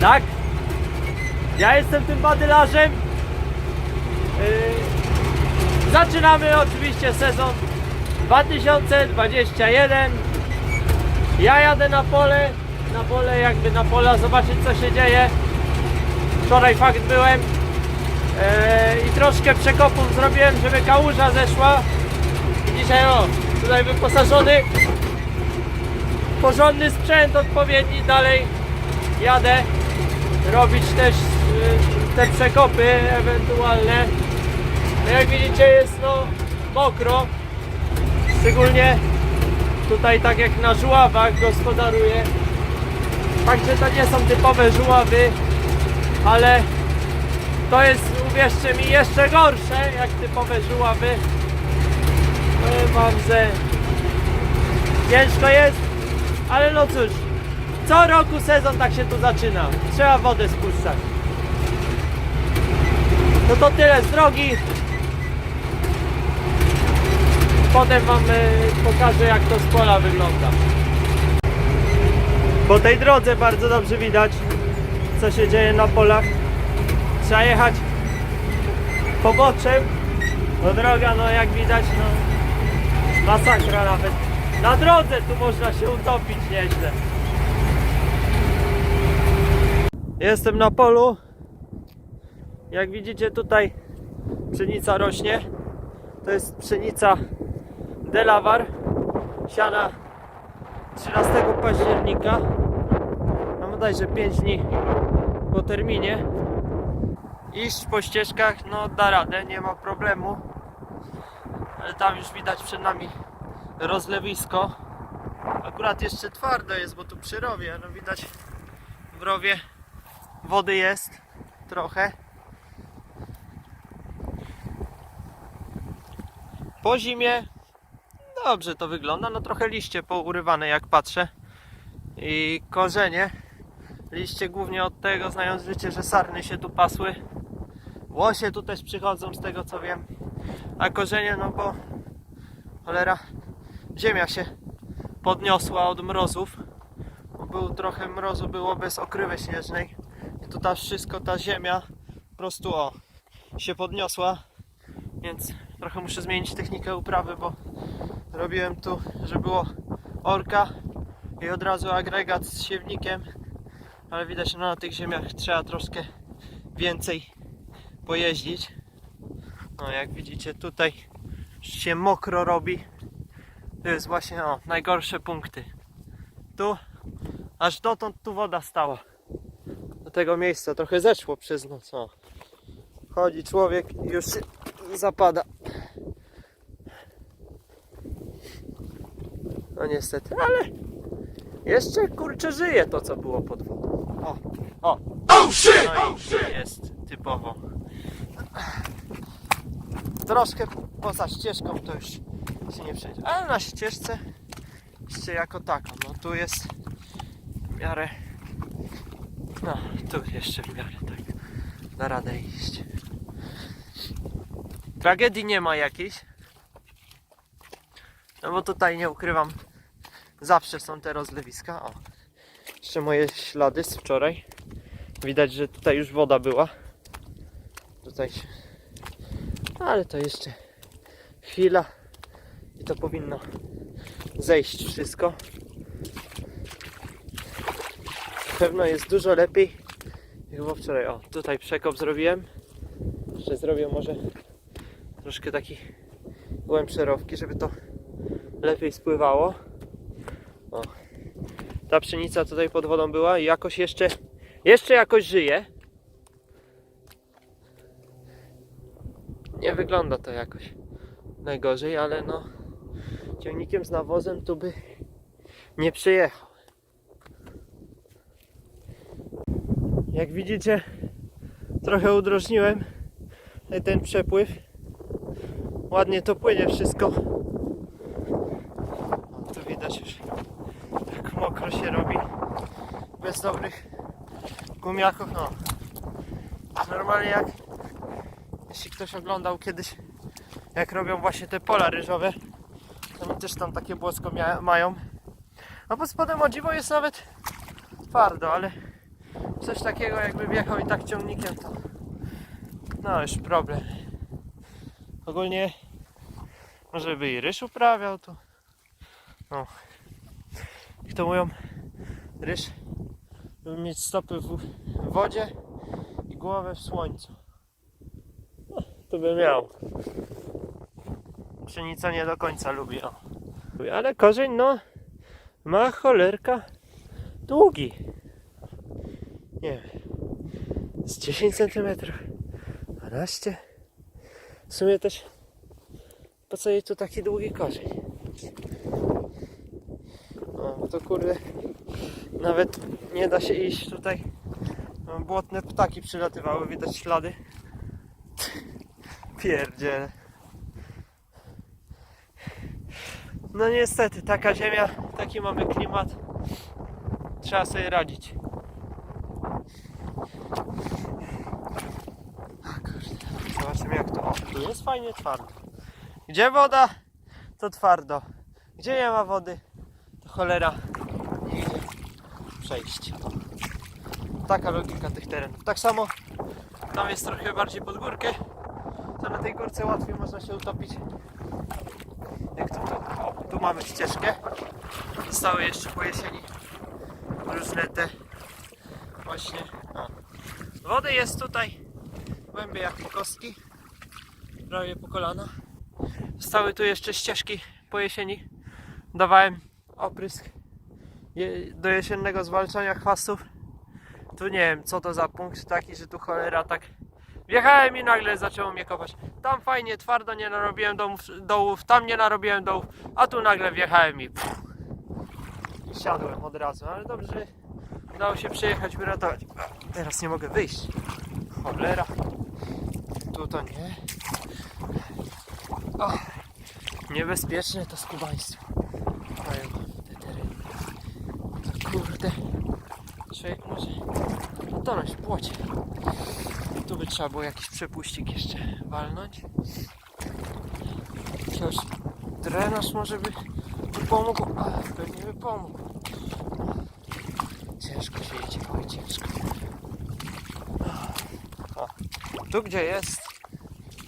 Tak? Ja jestem tym badylarzem. Yy, Zaczynamy oczywiście sezon 2021 Ja jadę na pole Na pole jakby na pola zobaczyć co się dzieje. Wczoraj fakt byłem. Yy, I troszkę przekopów zrobiłem żeby kałuża zeszła. Dzisiaj o Tutaj wyposażony. Porządny sprzęt odpowiedni dalej jadę robić też y, te przekopy ewentualne. No jak widzicie jest no mokro. Szczególnie tutaj tak jak na żuławach gospodaruję. Także to nie są typowe żuławy ale to jest uwierzcie mi jeszcze gorsze jak typowe żuławy. Powiem wam, że ciężko jest, ale no cóż, co roku sezon tak się tu zaczyna. Trzeba wodę spuszczać. No to tyle z drogi. Potem wam e, pokażę jak to z pola wygląda. Po tej drodze bardzo dobrze widać co się dzieje na polach. Trzeba jechać poboczem, bo droga no jak widać no Masakra nawet. Na drodze tu można się utopić nieźle. Jestem na polu. Jak widzicie tutaj pszenica rośnie. To jest pszenica Delawar. Siana 13 października. Mam bodajże 5 dni po terminie. Iść po ścieżkach, no da radę, nie ma problemu ale tam już widać przed nami rozlewisko. Akurat jeszcze twardo jest, bo tu przy rowie, no widać w rowie wody jest trochę. Po zimie dobrze to wygląda, no trochę liście pourywane jak patrzę i korzenie. Liście głównie od tego, znając życie, że sarny się tu pasły. Łosie tu też przychodzą z tego co wiem a korzenie, no bo cholera, ziemia się podniosła od mrozów. Był trochę mrozu, było bez okrywy śnieżnej. Tu ta wszystko, ta ziemia po prostu o, się podniosła. Więc trochę muszę zmienić technikę uprawy, bo robiłem tu, że było orka i od razu agregat z siewnikiem. Ale widać, no na tych ziemiach trzeba troszkę więcej pojeździć. No jak widzicie tutaj się mokro robi. To jest właśnie o, najgorsze punkty. Tu aż dotąd tu woda stała. Tego miejsca trochę zeszło przez noc. O. Chodzi człowiek i już się zapada. No niestety, ale jeszcze kurczę żyje to co było pod wodą. O, o. No i jest typowo troszkę poza ścieżką to już się nie przejdzie. Ale na ścieżce jeszcze jako taką, no tu jest w miarę no tu jeszcze w miarę tak da radę iść. Tragedii nie ma jakiejś. No bo tutaj nie ukrywam zawsze są te rozlewiska. O. Jeszcze moje ślady z wczoraj. Widać, że tutaj już woda była. Tutaj się ale to jeszcze chwila i to powinno zejść wszystko. Pewno jest dużo lepiej jak było wczoraj. O, tutaj przekop zrobiłem. Jeszcze zrobię może troszkę taki głębsze rowki, żeby to lepiej spływało. O. Ta pszenica tutaj pod wodą była i jakoś jeszcze jeszcze jakoś żyje. nie wygląda to jakoś najgorzej, ale no ciągnikiem z nawozem tu by nie przyjechał. Jak widzicie, trochę udrożniłem ten przepływ. Ładnie to płynie wszystko. O, tu widać już tak mokro się robi. Bez dobrych gumiaków. No. Normalnie jak jeśli ktoś oglądał kiedyś jak robią właśnie te pola ryżowe, to też tam takie błosko mają. A pod spodem o dziwo jest nawet twardo, ale coś takiego jakby wjechał i tak ciągnikiem to. No już problem. Ogólnie może by i ryż uprawiał to no. Jak to mówią ryż żeby mieć stopy w wodzie i głowę w słońcu. No, to by miał. Pszenica nie do końca lubi ale korzeń no ma cholerka długi nie. Wiem z 10 cm 12 w sumie też po co jej tu taki długi korzeń? O bo to kurde nawet nie da się iść tutaj. No, błotne ptaki przylatywały widać ślady. Pierdziele. No niestety taka ziemia taki mamy klimat. Trzeba sobie radzić A, kurde, Zobaczymy jak to. Tu jest fajnie twardo. Gdzie woda, to twardo. Gdzie nie ma wody, to cholera nie idzie przejść. Taka logika tych terenów. Tak samo tam jest trochę bardziej pod górkę. To na tej górce łatwiej można się utopić. Jak tu, tu, o, tu mamy ścieżkę. Zostały jeszcze po jesieni różne te właśnie. O. Wody jest tutaj głębiej jak po kostki, prawie po kolana. Zostały tu jeszcze ścieżki po jesieni. Dawałem oprysk do jesiennego zwalczania chwastów. Tu nie wiem co to za punkt taki, że tu cholera tak Wjechałem i nagle zaczęło mnie kopać. Tam fajnie, twardo nie narobiłem dołów, dołów, tam nie narobiłem dołów, a tu nagle wjechałem i, pff, i siadłem od razu. Ale dobrze, udało się przyjechać, wyratować. Teraz nie mogę wyjść. Cholera. Tu to nie. O, niebezpieczne to skubaństwo. Mają te tereny. To kurde. Człowiek może utonąć w płocie. Tu by trzeba było jakiś przepuścik jeszcze walnąć. Jakiegoś drenaż może by pomógł. A, pewnie by pomógł. Ciężko się idzie, oj ciężko. O, tu gdzie jest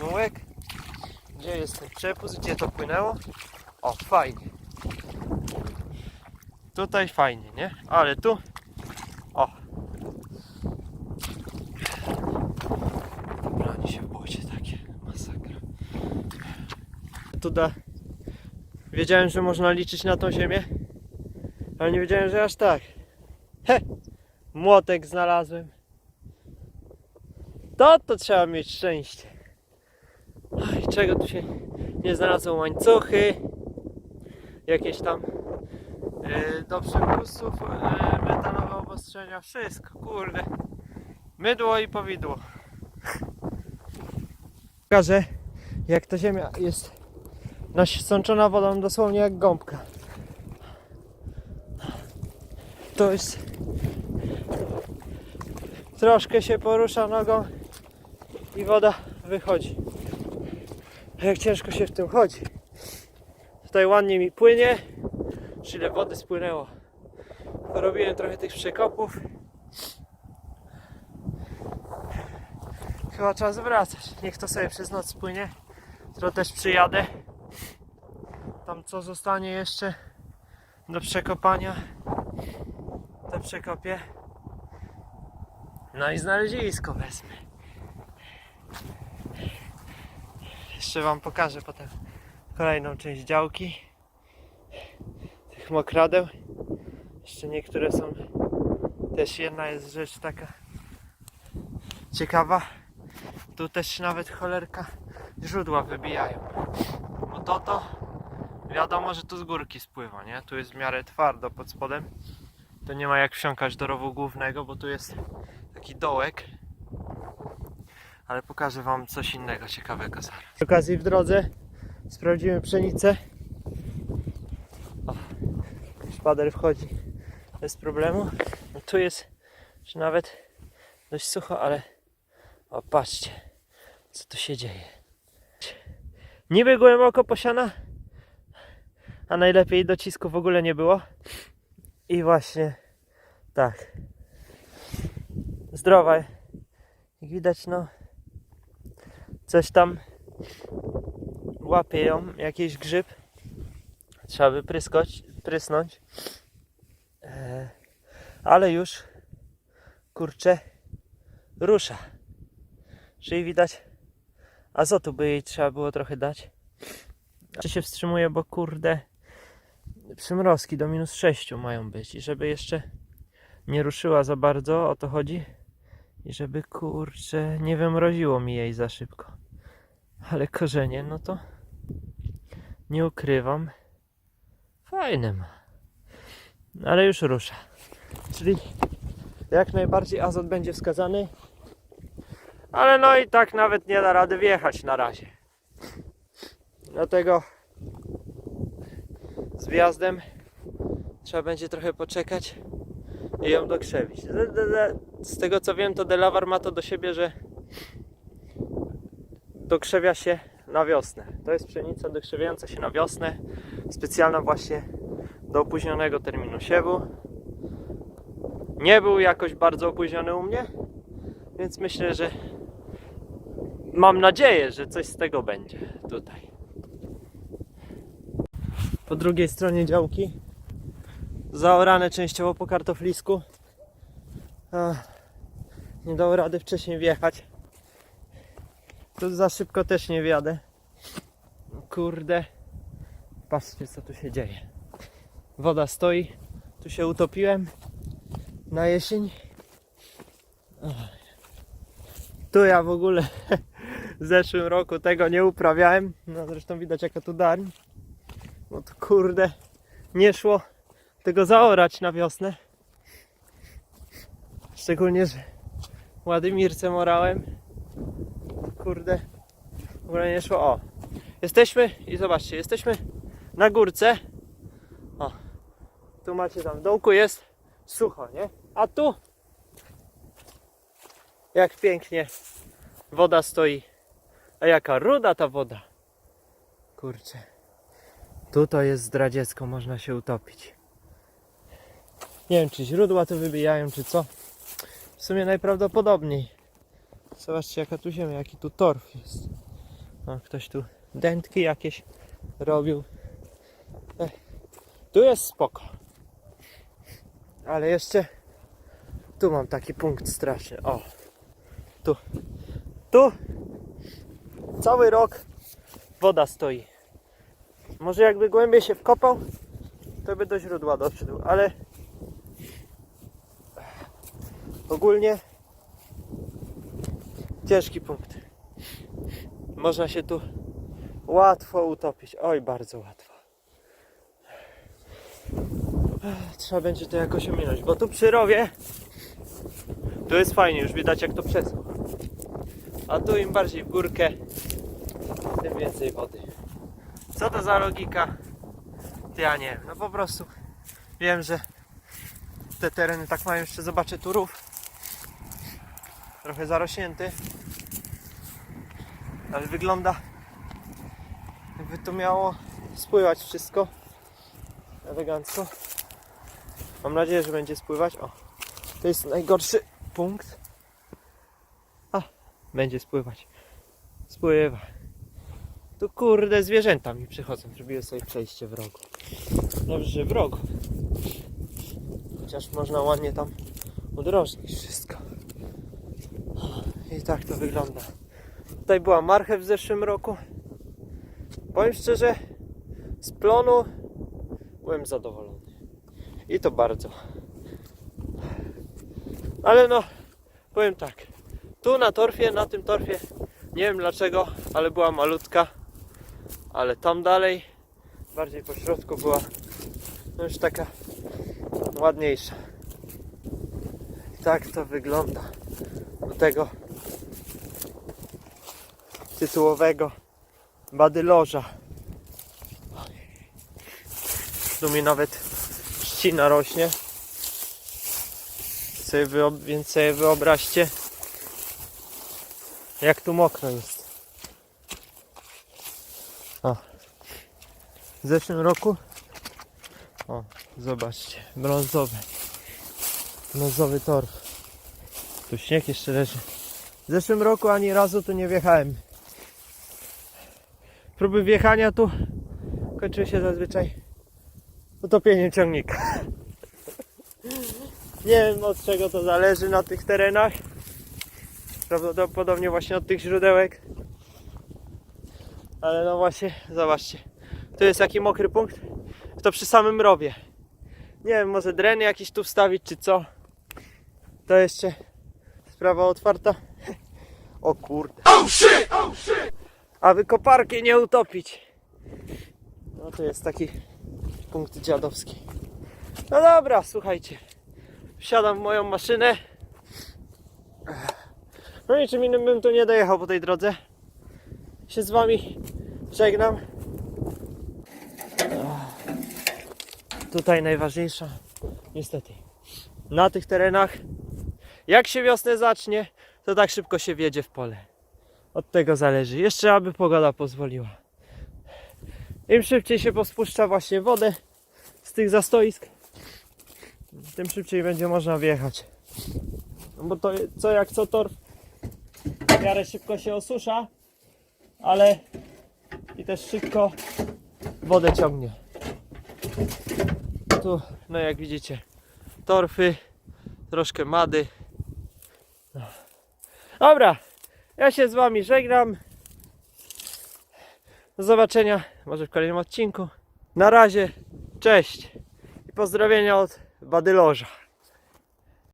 mułek, gdzie jest ten przepust, gdzie to płynęło. O, fajnie. Tutaj fajnie, nie? Ale tu, o. Branie się w błocie takie, masakra. Tu da. Wiedziałem, że można liczyć na tą ziemię, ale nie wiedziałem, że aż tak. He! Młotek znalazłem. To to trzeba mieć szczęście. Oj, czego tu się nie znalazło? Łańcuchy, jakieś tam yy, do przepustów, yy, metalowe obostrzenia, wszystko, kurde. Mydło i powidło. Pokażę, jak ta ziemia jest nasączona wodą dosłownie jak gąbka. To jest troszkę się porusza nogą i woda wychodzi. Jak ciężko się w tym chodzi. Tutaj ładnie mi płynie. Ile wody spłynęło. Porobiłem trochę tych przekopów. Chyba trzeba zwracać. Niech to sobie przez noc płynie. To też przyjadę. Tam co zostanie jeszcze do przekopania. To przekopię. No i znalezisko wezmę. Jeszcze wam pokażę potem kolejną część działki. Tych mokradeł. Jeszcze niektóre są. Też jedna jest rzecz taka ciekawa. Tu też nawet cholerka źródła wybijają. Bo to to wiadomo, że tu z górki spływa, nie? Tu jest w miarę twardo pod spodem. To nie ma jak wsiąkać do rowu głównego, bo tu jest taki dołek. Ale pokażę wam coś innego ciekawego zaraz. Przy okazji w drodze sprawdzimy pszenicę. O, szpader wchodzi bez problemu. No tu jest już nawet dość sucho, ale o patrzcie co tu się dzieje. Niby głęboko posiana, a najlepiej docisku w ogóle nie było. I właśnie tak. Zdrowa. Jak widać, no coś tam łapie ją, jakiś grzyb. Trzeba by pryskać, prysnąć. E, ale już kurczę rusza. Czyli widać azotu by jej trzeba było trochę dać. Czy się wstrzymuje, bo kurde przymrozki do minus 6 mają być i żeby jeszcze nie ruszyła za bardzo, o to chodzi. I żeby kurczę nie wymroziło mi jej za szybko. Ale korzenie, no to nie ukrywam. Fajne ma. Ale już rusza. Czyli jak najbardziej azot będzie wskazany. Ale no i tak nawet nie da rady wjechać na razie. Dlatego z wjazdem trzeba będzie trochę poczekać i ją dokrzewić. Z- z- z- Z tego co wiem, to Delawar ma to do siebie, że dokrzewia się na wiosnę. To jest pszenica dokrzewiająca się na wiosnę, specjalna właśnie do opóźnionego terminu siewu. Nie był jakoś bardzo opóźniony u mnie, więc myślę, że mam nadzieję, że coś z tego będzie tutaj. Po drugiej stronie działki zaorane częściowo po kartoflisku. Nie dało rady wcześniej wjechać. Tu za szybko też nie wjadę. Kurde. Patrzcie co tu się dzieje. Woda stoi. Tu się utopiłem. Na jesień. Tu ja w ogóle w zeszłym roku tego nie uprawiałem. No zresztą widać jaka tu darń. No to kurde nie szło tego zaorać na wiosnę. Szczególnie, że Władymircem orałem. Kurde, w ogóle nie szło. O, jesteśmy i zobaczcie, jesteśmy na górce. O, tu macie tam w dołku jest sucho, nie? A tu jak pięknie woda stoi. A jaka ruda ta woda. Kurczę. Tutaj jest zdradziecko, można się utopić. Nie wiem, czy źródła to wybijają, czy co. W sumie najprawdopodobniej. Zobaczcie, jaka tu ziemia, jaki tu torf jest. O, ktoś tu dętki jakieś robił. Ech, tu jest spoko. Ale jeszcze tu mam taki punkt straszny. O, tu. Tu cały rok woda stoi. Może jakby głębiej się wkopał, to by do źródła doszedł, ale ogólnie ciężki punkt. Można się tu łatwo utopić. Oj, bardzo łatwo. Trzeba będzie to jakoś ominąć, bo tu przy rowie tu jest fajnie, już widać jak to przeschło. A tu im bardziej w górkę, tym więcej wody. Co to za logika? To Ja nie wiem. No po prostu wiem, że te tereny tak mają. Jeszcze zobaczę tu rów. Trochę zarośnięty. Ale wygląda jakby to miało spływać wszystko elegancko. Mam nadzieję, że będzie spływać. O, to jest najgorszy punkt. A, będzie spływać. Spływa. Tu kurde zwierzęta mi przychodzą. Zrobiłem sobie przejście w rogu. Dobrze, że w rogu. Chociaż można ładnie tam udrożnić wszystko. Tak to wygląda. Tutaj była marchew w zeszłym roku. Powiem szczerze, z plonu byłem zadowolony. I to bardzo. Ale no, powiem tak. Tu na torfie, na tym torfie, nie wiem dlaczego, ale była malutka. Ale tam dalej, bardziej po środku była no już taka ładniejsza. Tak to wygląda. tego tytułowego badylorza. Tu mi nawet ścina rośnie. Sobie więc sobie wyobraźcie, jak tu mokro jest. O. W zeszłym roku o, zobaczcie, brązowy. Brązowy torf. Tu śnieg jeszcze leży. W zeszłym roku ani razu tu nie wjechałem. Próby wjechania tu kończyły się zazwyczaj utopieniem ciągnika. Nie wiem od czego to zależy na tych terenach. Prawdopodobnie właśnie od tych źródełek. Ale no właśnie, zobaczcie. Tu jest taki mokry punkt. To przy samym rowie. Nie wiem, może dreny jakieś tu wstawić czy co. To jeszcze sprawa otwarta. O kurde. Aby koparki nie utopić. No to jest taki punkt dziadowski. No dobra, słuchajcie. Wsiadam w moją maszynę. No niczym innym bym tu nie dojechał po tej drodze. Się z wami żegnam. Tutaj najważniejsza, niestety, na tych terenach, jak się wiosnę zacznie, to tak szybko się wjedzie w pole. Od tego zależy. Jeszcze aby pogoda pozwoliła. Im szybciej się pospuszcza właśnie wodę z tych zastoisk, tym szybciej będzie można wjechać. No bo to co jak co torf w miarę szybko się osusza, ale i też szybko wodę ciągnie. Tu, no jak widzicie, torfy, troszkę mady. No. Dobra, ja się z wami żegnam. Do zobaczenia może w kolejnym odcinku. Na razie, cześć i pozdrowienia od Badylorza.